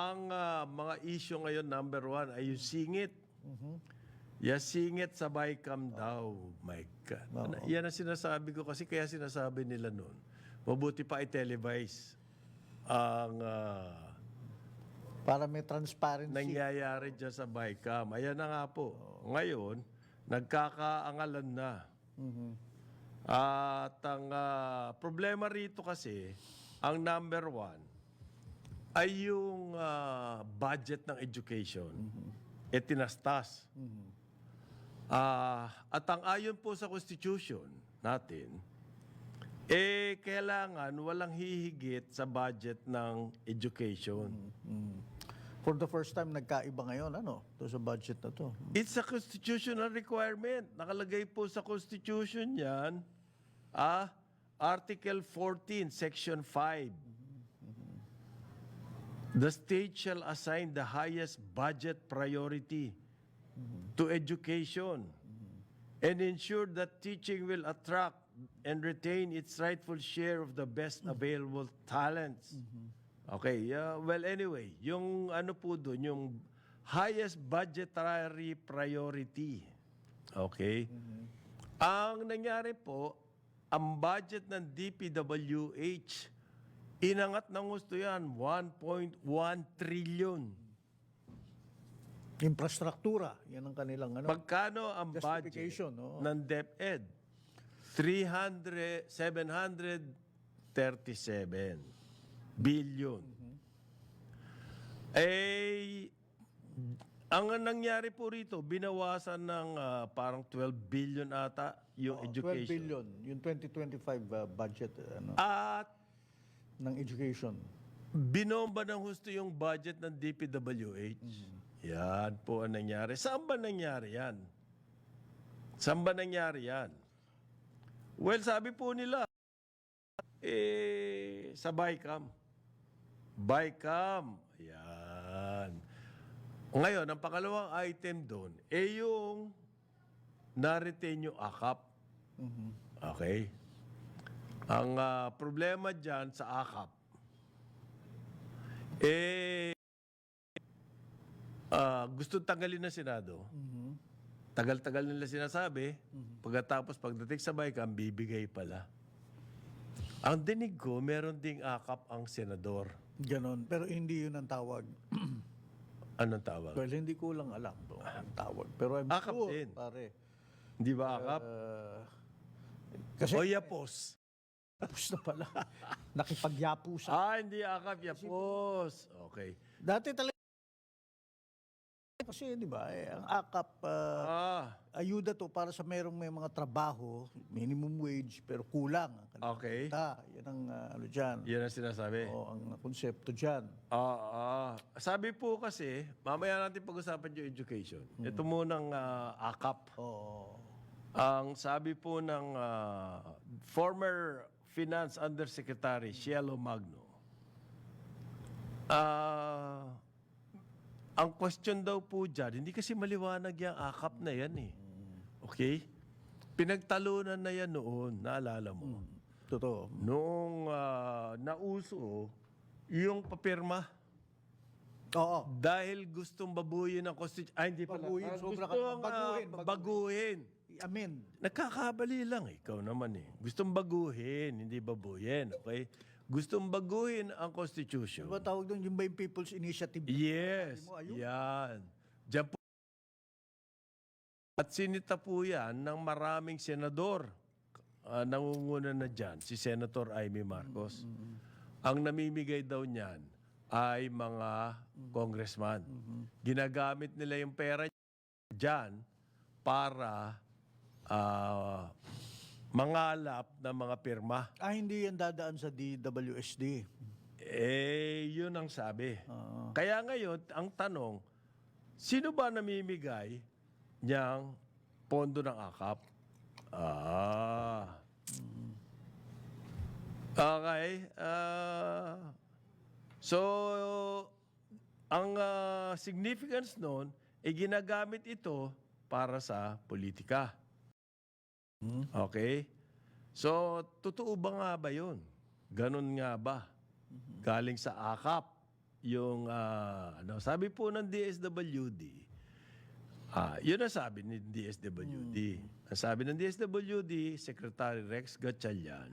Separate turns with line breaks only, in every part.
Ang ah, mga issue ngayon, number one, ay yung singit. Yung singit sa Bicam daw. My God. Ano- Yan ang sinasabi ko kasi kaya sinasabi nila noon. Mabuti pa i-televise ang ah,
Para may transparency.
nangyayari dyan sa Bicam. Ayan na nga po. Ngayon, nagkakaangalan na. At ang ah, problema rito kasi, ang number one, ay yung ah, budget ng education. E tinastas. Ah, at ang ayon po sa Constitution natin, eh kailangan walang hihigit sa budget ng education.
For the first time, nagkaiba ngayon, ano, to sa budget na to.
It's a constitutional requirement. Nakalagay po sa Constitution yan, ah, Article 14, Section 5. The state shall assign the highest budget priority to education and ensure that teaching will attract and retain its rightful share of the best available talents. Okay, yeah, well anyway, yung ano po doon, yung highest budgetary priority. Okay? Ang nangyari po, ang budget ng DPWH, inangat ng gusto yan, 1.1 trillion.
Infrastruktura, yan ang kanilang ano.
Magkano ang budget
oo.
ng DepEd? 300, 737 billion. Eh, ang nangyari po rito, binawasan ng ah, parang 12 billion ata yung
Oh, 12
education.
billion, yung 2025 uh, budget uh, ano,
At
ng education.
binomba ng husto yung budget ng DPWH. Yan po ang nangyari. Saan ba nangyari yan? Saan ba nangyari yan? Well, sabi po nila, eh, sa BICAM. BICAM. Yan. Ngayon, ang pangalawang item doon, eh yung na-retain yung AKAP. Okay? Ang ah, problema dyan sa AKAP, eh, ah, gusto tanggalin ng Senado. Tagal-tagal nila sinasabi. Pagkatapos, pagdating sa BICAM, bibigay pala. Ang dinig ko, meron ding akap ang senador.
Ganon. Pero hindi yun ang tawag.
Anong tawag?
Well, hindi ko lang alam kung ang tawag. Pero I'm
Akap
sure,
din.
pare.
Di ba akap?
Uh, kasi
o yapos.
Tapos na pala. Nakipagyapo sa...
Ah, hindi akap, yapos. Okay.
Dati talaga... Kasi, di ba, eh, ang AKAP, uh,
Ah,
ayuda to para sa merong may mga trabaho, minimum wage, pero kulang. ang kanilang
okay.
kita. Yan ang uh, ano dyan.
Yan ang sinasabi.
O, ang konsepto dyan.
Ah, ah. Sabi po kasi, mamaya natin pag-usapan yung education. Ito munang ah, akap.
Oo.
Ang sabi po ng ah, former Finance Undersecretary Cielo Magno, ah, ang question daw po dyan, hindi kasi maliwanag yung akap na yan eh. Okay? Pinagtalunan na yan noon, naalala mo.
Totoo.
Noong ah, nauso, yung papirma,
Oo.
dahil gustong babuyin ang constitution, ay hindi pala,
Baguhin,
Ah,
sobra ka-
gustong ah,
baguhin,
baguhin.
Amen.
Nagkakabali lang, ikaw naman eh. Gustong baguhin, hindi babuyin, okay? Gustong baguhin ang Constitution.
Ano ba tawag doon? Yung ba yung People's Initiative?
Yes,
mo, ayun.
yan. Diyan po. At sinita po yan ng maraming senador. Ah, nangunguna na dyan, si Senator Amy Marcos. Ang namimigay daw niyan ay mga congressman. Ginagamit nila yung pera dyan para ah, mangalap ng mga pirma.
Ah, hindi yan dadaan sa DWSD.
Eh, yun ang sabi.
Oo.
Kaya ngayon, ang tanong, sino ba namimigay niyang pondo ng akap? Ah. Okay. ah, so, ang ah, significance noon, ay ginagamit ito para sa politika. Okay? So, totoo ba nga ba yun? Ganon nga ba? Galing sa akap. yung ah, ano, sabi po ng DSWD, ah, yun ang sabi ni DSWD. Ang sabi ng DSWD, Secretary Rex Gatchalian,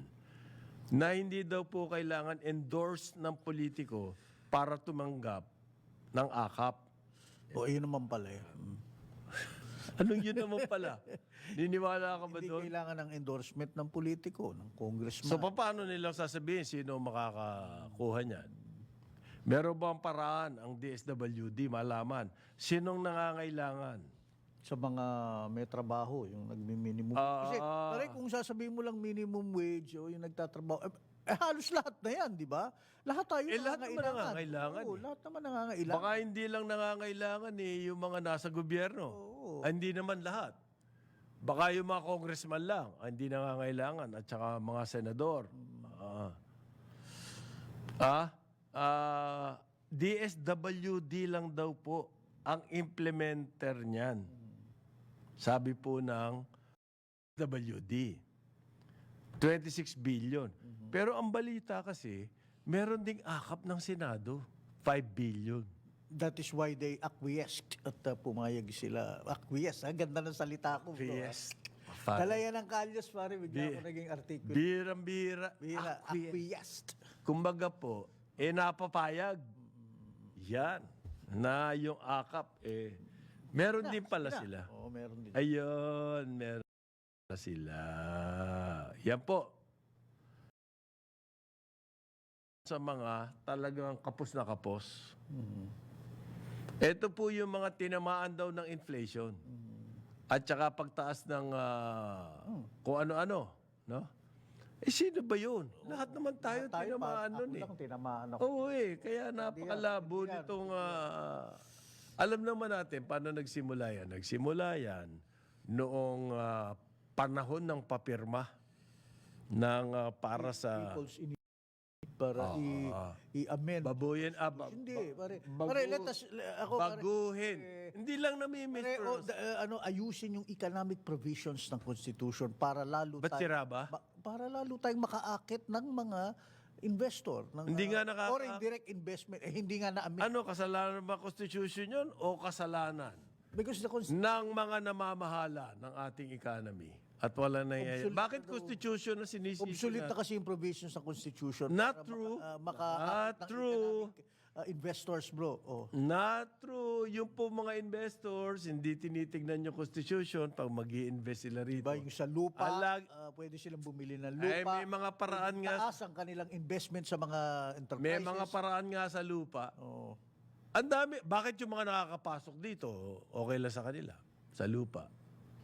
na hindi daw po kailangan endorse ng politiko para tumanggap ng akap.
O, yun naman pala eh. Mm.
Anong yun naman pala? Niniwala ka ba
Hindi
doon?
kailangan ng endorsement ng politiko, ng congressman.
So, paano nilang sasabihin sino makakakuha niyan? Meron ba ang paraan ang DSWD malaman sinong nangangailangan?
sa mga may trabaho, yung nagmi-minimum.
Ah,
Kasi,
ah.
pare, kung sasabihin mo lang minimum wage o yung nagtatrabaho, eh, eh, halos lahat na yan, di ba? Lahat tayo
Eh, lahat naman nangangailangan
Oo,
eh.
lahat naman nangangailangan.
Baka hindi lang nangangailangan eh, yung mga nasa gobyerno.
Oo.
Ah, hindi naman lahat. Baka yung mga congressman lang, ah, hindi nangangailangan. At saka mga senador. Ah. Ah, ah, DSWD lang daw po ang implementer niyan. Sabi po ng WD. 26 billion. Pero ang balita kasi, meron ding akap ng Senado. 5 billion.
That is why they acquiesced at uh, pumayag sila. Acquiesce, ha? Ganda ng salita ko.
Yes.
Dala yan ng kalyos, pare. Bigla ako naging article.
Birang-bira.
Bira, acquiesced.
Kumbaga po, eh napapayag. Yan. Na yung akap, eh, meron din pala sila.
Oo, meron din.
Ayun, meron pala sila. Yan po. Sa mga talagang kapos na kapos. Ito po yung mga tinamaan daw ng inflation. At saka pagtaas ng ah, kung ano-ano. No? Eh, sino ba yun? Lahat naman tayo,
Tayo pa,
tinamaan
ako
nun eh.
tinamaan ako.
Oo eh, kaya napakalabo nitong... ah, alam naman natin paano nagsimula yan. Nagsimula yan noong ah, panahon ng papirma ng ah, para sa
Para i-
Ah.
i-amend.
babuyin ah, ba-
Hindi, pare.
bagu-
Pare, let us, ako, pare,
baguhin. Hindi lang
pare,
pero-
o, da- uh, ano, ayusin yung economic provisions ng Constitution para lalo
Ba't sira ba?
ba- para lalo tayong makaakit ng mga investor. Ng,
Hindi
uh,
nga nakaka-
Or indirect investment. Eh, hindi nga na-amend.
Ano, kasalanan ba Constitution yun o kasalanan
Because the Constitution,
ng mga namamahala ng ating economy? At wala na
Obsolete
Bakit Constitution na sinisisi
obsolete
na?
kasi yung provisions ng Constitution.
Not
para
true.
Maka, uh, maka
Not true.
uh, investors, bro. Oh.
Not true. Yung po mga investors, hindi tinitignan yung Constitution pag mag invest sila rito.
Diba, yung sa lupa,
Alag-
uh, pwede silang bumili ng
Ay,
lupa.
may mga paraan nga,
Taas ang kanilang investment sa mga enterprises.
may mga paraan nga sa lupa.
Oh.
Ang dami, bakit yung mga nakakapasok dito, okay lang sa kanila, sa lupa?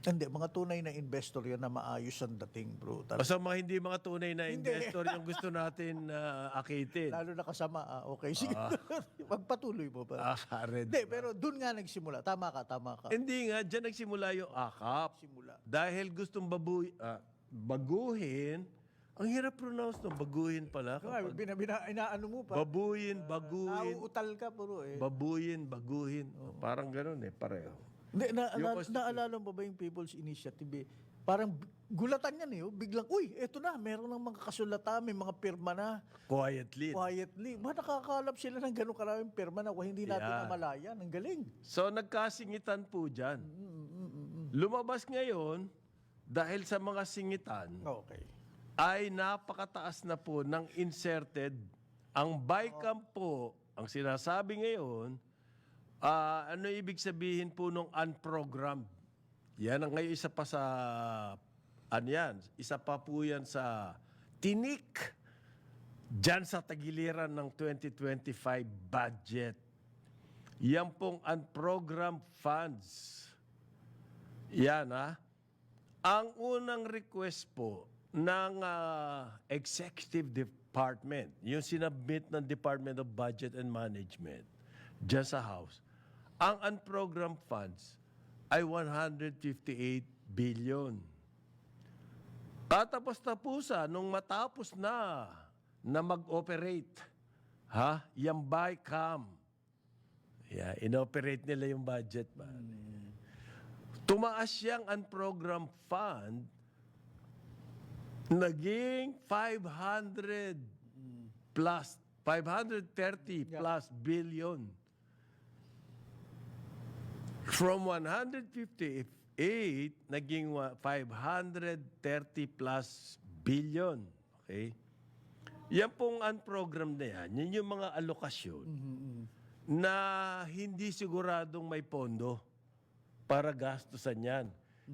Hindi, mga tunay na investor yan na maayos ang dating, bro. Tal-
Basta mga hindi mga tunay na investor yung gusto natin na akitin.
Lalo na kasama, ah, okay, sige. Magpatuloy mo pa.
Ah, red.
Hindi, pero doon nga nagsimula. Tama ka, tama ka.
Hindi nga, dyan nagsimula yung akap.
Simula.
Dahil gustong babuy, ah, baguhin, ang hirap pronounce no, baguhin pala.
Kaya, bina, bina, inaano mo pa.
Babuyin, baguhin,
Nauutal ka, puro eh.
babuyin, baguhin. Parang ganun eh, pareho.
Hindi, na, na, naalala mo ba yung People's Initiative? eh? Parang gulatan yan eh. oh. Biglang, uy, eto na, meron ng mga kasulatan, may mga pirma na.
Quietly.
Quietly. Ba, nakakalap sila ng gano'ng karaming pirma na hindi natin
Yeah.
namalayan. Ang galing.
So nagkasingitan po dyan. Lumabas ngayon, dahil sa mga singitan,
Okay.
ay napakataas na po ng inserted. Ang BICAM po, ang sinasabi ngayon, ah, ano ibig sabihin po nung unprogrammed? Yan ang ngayon isa pa sa, ano yan, isa pa po yan sa tinik dyan sa tagiliran ng 2025 budget. Yan pong unprogrammed funds. Yan ha. Ang unang request po ng ah, Executive Department, yung sinabmit ng Department of Budget and Management dyan sa House, ang unprogrammed funds ay 158 billion. Tatapos-tapusan nung matapos na na mag-operate, ha, yung BICAM, yeah, inoperate nila yung budget, pare. Tumaas siyang unprogrammed fund, naging 500 plus 530 plus billion. From 158, naging wa- 530 plus billion. Okay? Yan pong unprogrammed na yan, yun yung mga alokasyon na hindi siguradong may pondo para gastusan yan.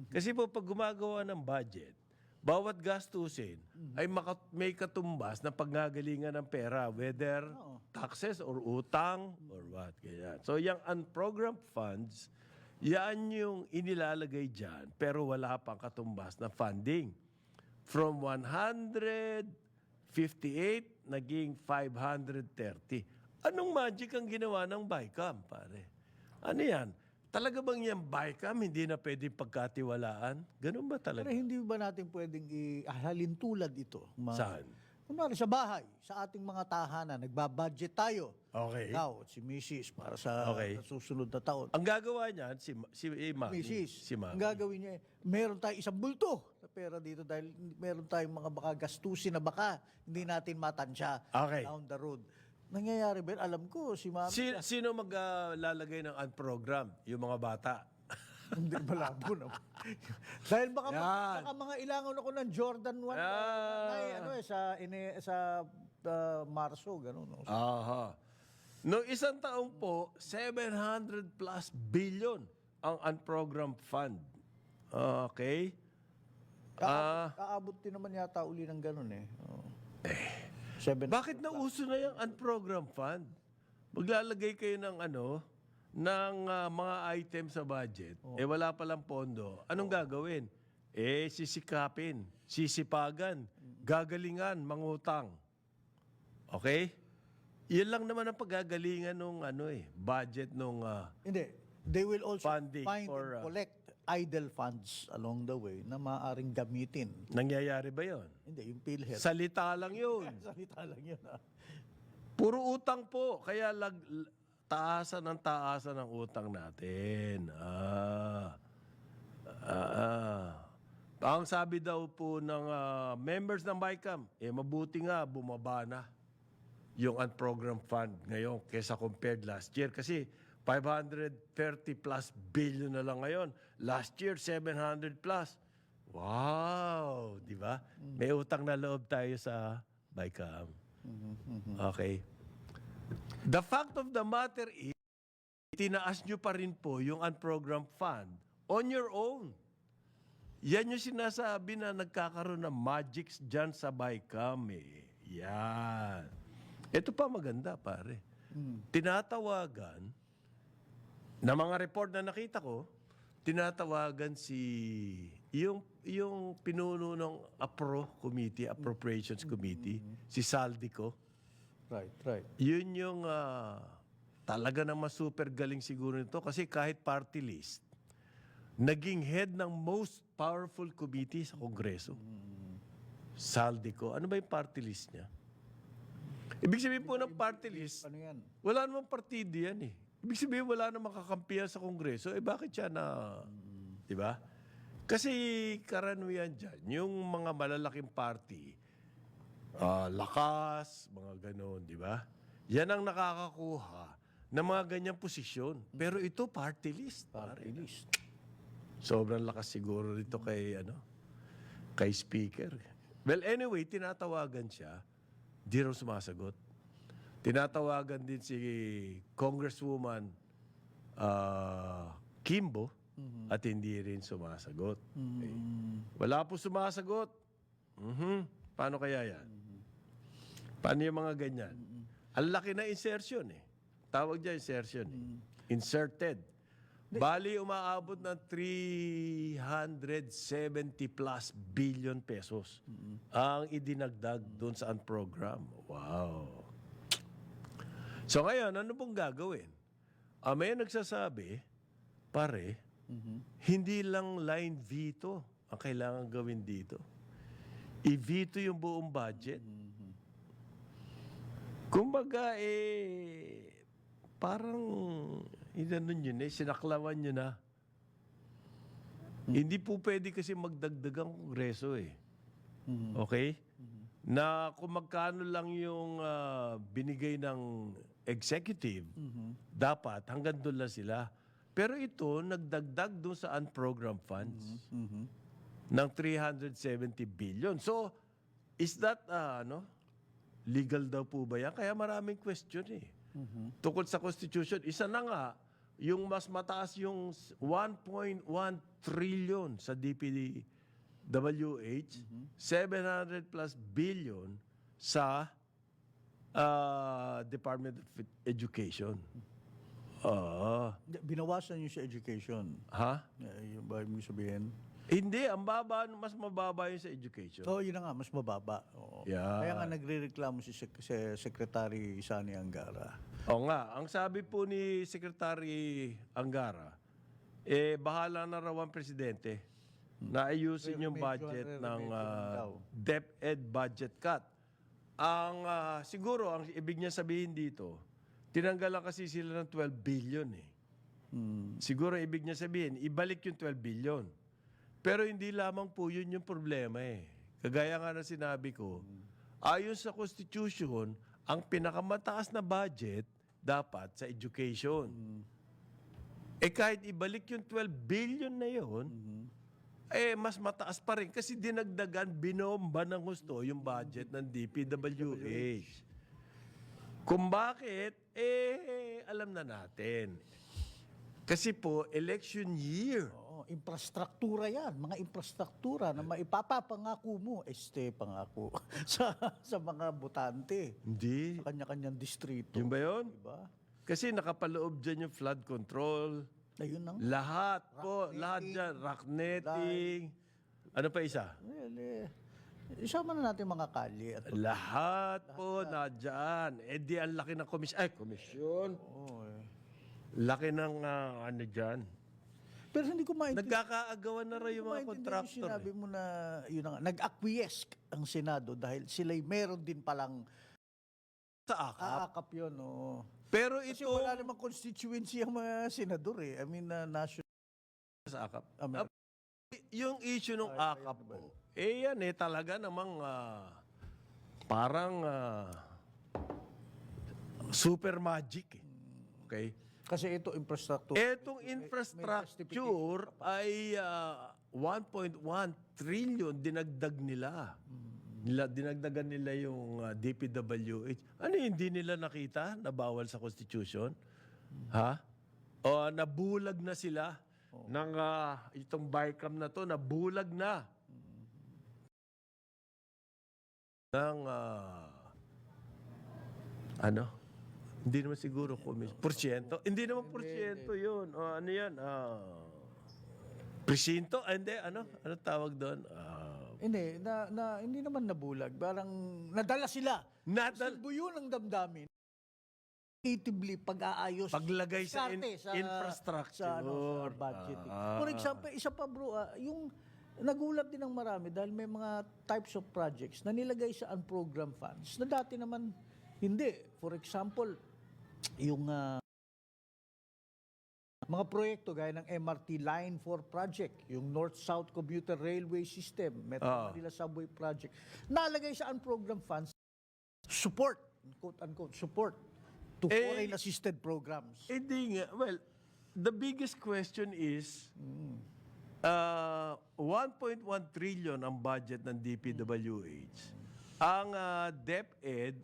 Kasi po pag gumagawa ng budget, bawat gastusin ay maka- may katumbas na paggagalingan ng pera, whether taxes or utang or what. Ganyan. So yung unprogrammed funds, yan yung inilalagay dyan pero wala pang katumbas na funding. From 158 naging 530. Anong magic ang ginawa ng BICAM, pare? Ano yan? Talaga bang yung BICAM hindi na pwedeng pagkatiwalaan? Ganun ba
Pero
talaga?
hindi ba natin pwedeng ihalin tulad ito? Ma-
Saan?
Kunwari sa bahay, sa ating mga tahanan, nagbabudget tayo.
Okay.
Ikaw at si Mrs. para sa,
Okay.
sa susunod na taon.
Ang gagawa niyan, si, ma- si eh, Mami.
Mrs.
Si Mami.
Ang gagawin niya, eh, meron tayo isang bulto na pera dito dahil meron tayong mga baka gastusin na baka hindi natin matansya
Okay.
down the road. Nangyayari ba? yun? Alam ko, si Mami,
Si, sino maglalagay ng unprogrammed? Yung mga bata.
Hindi malabo naman. dahil baka,
Yan.
baka mga ilangan ako ng Jordan 1
Ah.
ano eh, sa, ine, sa uh, Marso, gano'n. No?
Aha. No isang taon po, 700 plus billion ang unprogrammed fund. Okay? Ah,
Kaabot din naman yata uli ng gano'n eh. Oh. Seven,
bakit nauso na yung unprogrammed fund? Maglalagay kayo ng ano, ng ah, mga item sa budget, eh wala palang pondo. Anong gagawin? Eh, sisikapin, sisipagan, gagalingan, mangutang. Okay? Yan lang naman ang paggagalingan nung ano eh, budget nung ah,
Hindi. They will also
Funding
find
for,
and
uh,
collect idle funds along the way na maaaring gamitin.
nangyayari ba yon?
Hindi, yung PhilHealth.
Salita lang yun.
Salita lang yun. Ah.
Puro utang po. Kaya lag, l- taasan ng taasan ng utang natin. Ah. Ah, ah. Ang sabi daw po ng ah, members ng BICAM, eh mabuti nga bumaba na yung unprogrammed fund ngayon kesa compared last year. Kasi 530 plus billion na lang ngayon. Last year, 700 plus. Wow! Di ba? May utang na loob tayo sa BICAM. Okay. The fact of the matter is, tinaas nyo pa rin po yung unprogrammed fund on your own. Yan yung sinasabi na nagkakaroon ng magics dyan sa eh. Yan. Ito pa maganda, pare. Tinatawagan, na mga report na nakita ko, tinatawagan si yung yung pinuno ng APRO committee, Appropriations Committee, si Saldico.
Right, right.
Yun yung ah, talaga naman super galing siguro nito kasi kahit party list, naging head ng most powerful committee sa Kongreso. Saldico. Ano ba yung party list niya? Ibig sabihin po ng party list,
Ano yan?
wala namang partido yan eh. Ibig sabihin wala namang kakampiyan sa Kongreso, eh bakit siya na, di ba? Kasi karamihan dyan, yung mga malalaking party, ah, lakas, mga ganon, di ba? Yan ang nakakakuha ng mga ganyang posisyon. Pero ito, party list.
Party
pare.
list.
Sobrang lakas siguro nito kay, ano, kay speaker. Well, anyway, tinatawagan siya, di raw sumasagot. Tinatawagan din si Congresswoman ah, Kimbo at hindi rin sumasagot. Okay. Wala po sumasagot. Mhm. Paano kaya yan? Paano yung mga ganyan? Ang laki na insertion eh. Tawag dyan insertion eh. Inserted. Bali, umaabot ng 370 plus billion pesos ang idinagdag doon sa program. Wow. So ngayon, ano pong gagawin? Ah, may nagsasabi, pare, hindi lang line veto ang kailangan gawin dito. I-veto yung buong budget. Kumbaga, eh, parang, inanon yun eh, sinaklawan nyo na. Hindi po pwede kasi magdagdag ang kongreso eh. Okay? na kung magkano lang yung ah, binigay ng executive, dapat hanggang doon lang sila. Pero ito, nagdagdag doon sa unprogrammed funds ng 370 billion. So, is that, ah, ano, legal daw po ba yan? Kaya maraming question eh. Tukol sa Constitution, isa na nga, yung mas mataas yung s- 1.1 trillion sa DPWH, 700 plus billion sa ah, Department of Education. Ah,
Binawasan yung sa education.
ha?
Eh, Yung ba yung sabihin?
Hindi, ang baba, mas mababa yung sa education.
Oo, yun na nga, mas mababa. Oo.
Yeah.
Kaya nga nagre-reklamo si, Sek- si Secretary Sani Angara.
O nga, ang sabi po ni Secretary Angara, eh bahala na raw ang presidente na ayusin yung budget ng
re-remedyo
ah,
daw.
DepEd budget cut. Ang ah, siguro ang ibig niya sabihin dito, tinanggalan kasi sila ng 12 billion eh.
Hmm.
Siguro ibig niya sabihin, ibalik yung 12 billion. Pero hindi lamang po yun yung problema eh. Kagaya nga na sinabi ko, ayon sa Constitution, ang pinakamataas na budget dapat sa education. Eh kahit ibalik yung 12 billion na yun, eh mas mataas pa rin kasi dinagdagan, binomba ng gusto yung budget ng DPWH. Kung bakit, eh alam na natin. Kasi po, election year.
Oo, infrastruktura yan. Mga infrastruktura na maipapapangako mo, este pangako, sa, sa mga botante.
Hindi.
Sa kanya-kanyang distrito.
Yun ba yun?
Diba?
Kasi nakapaloob dyan yung flood control.
Ayun ang...
Lahat po, lahat dyan. Rock netting. Ano pa isa?
Well, eh, isama na natin mga kalye. At,
Lahat po na dyan. Eh di ang laki ng komisyon. Ay, komisyon.
Oo, eh.
Laki ng ah, ano dyan.
Pero hindi ko maintindihan.
Nagkakaagawan na rin yung mga contractor.
Sinabi
eh.
mo na, yun na nga, nag-acquiesce ang Senado dahil sila'y meron din palang
Sa akap.
aakap yun. oo.
Pero
Kasi
ito...
wala namang constituency ang mga senador eh. I mean, na national.
Sa akap.
Amer-
Ah, yung issue ng akap po, eh yan eh talaga namang ah, parang ah, super magic eh. Okay?
Kasi ito, infrastructure.
Etong infrastructure ay ah, 1.1 trillion dinagdag nila. Nila dinagdagan nila yung ah, DPWH. Ano hindi nila nakita na bawal sa constitution? Ha? O nabulag na sila ng ah, itong BICAM na to, nabulag na. Ng ah, ano? Hindi naman siguro komis. Porsyento? Hindi naman porsyento yun. O, ano yan? Ah, presinto? Ah, hindi. Ano? Ano tawag doon? Ah,
Hindi, na, na, hindi naman nabulag. Parang nadala sila.
nadal.
Silbo yun ang damdamin. Creatively pag-aayos.
Paglagay sa, in-
diskarte
infrastructure.
Sa, ano, sa budgeting.
Ah.
For example, isa pa bro, ah, yung nagulat din ng marami dahil may mga types of projects na nilagay sa unprogrammed funds na dati naman hindi. For example, yung ah, mga proyekto gaya ng MRT Line 4 project, yung North-South Commuter Railway System, Metro
Ah.
Manila Subway Project, nalagay sa unprogrammed funds support, quote-unquote, support to
Eh,
foreign assisted programs.
Hindi nga. Well, the biggest question is, uh, 1.1 trillion ang budget ng DPWH. Ang uh, DepEd,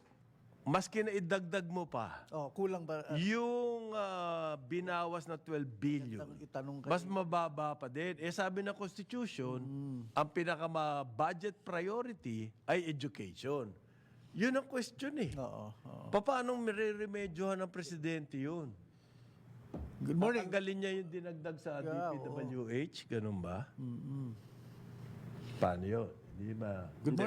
mas kinaidagdag mo pa.
Oh, kulang ba? ah,
Yung uh, binawas na 12 billion,
Itanong- kayo.
mas mababa pa din. Eh sabi ng Constitution, ang pinaka-budget priority ay education. Yun ang question eh.
Oo, oo.
Paano mireremedyohan ng presidente yun?
Good morning.
Tanggalin niya yung dinagdag sa
Yeah,
DPWH? Ganun ba? Paano yun? Hindi ba?
Good morning.